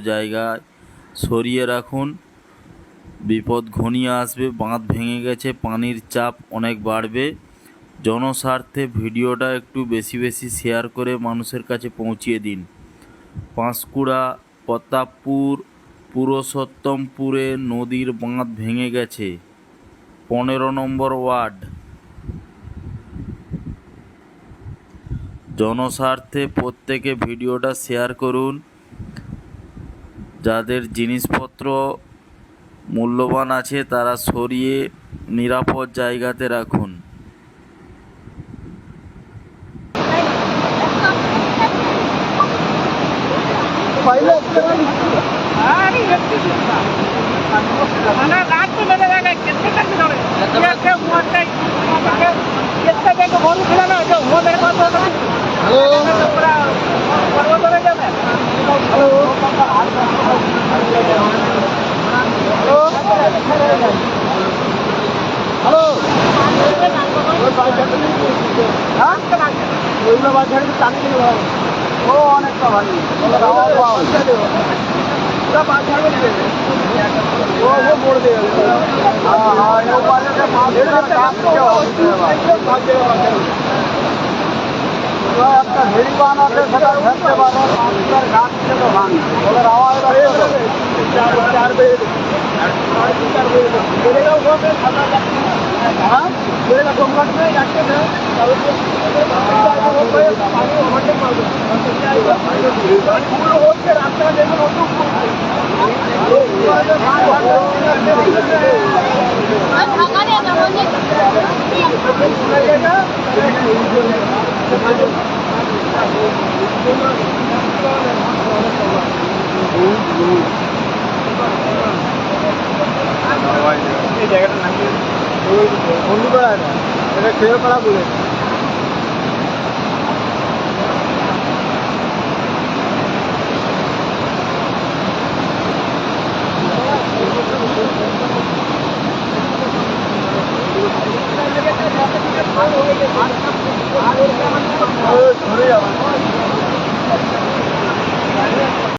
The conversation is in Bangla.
জায়গায় সরিয়ে রাখুন। বিপদ ঘনিয়ে আসবে, বাঁধ ভেঙে গেছে, পানির চাপ অনেক বাড়বে। জনস্বার্থে ভিডিওটা একটু বেশি বেশি শেয়ার করে মানুষের কাছে পৌঁছিয়ে দিন। পাঁশকুড়া, প্রতাপপুর, পুরুষোত্তমপুরে নদীর বাঁধ ভেঙে গেছে। পনেরো নম্বর ওয়ার্ড। জনস্বার্থে প্রত্যেকে ভিডিওটা শেয়ার করুন। যাদের জিনিসপত্র মূল্যবান আছে, তারা সরিয়ে নিরাপদ জায়গাতে রাখুন। మన ধরে কাজ করে একটা ভেড়ি বানাতে সেটা ধরতে পারো আপনার গাছ থেকে ভাঙ ওদের আওয়াজ চার চার বেড়ে চার বেড়ে হ্যাঁ বেড়ে কম লাগবে যাচ্ছে এই জায়গাটার নাম কি? বন্ধুপাড়া এটা। এটা খেয়ে পাড়া বলে।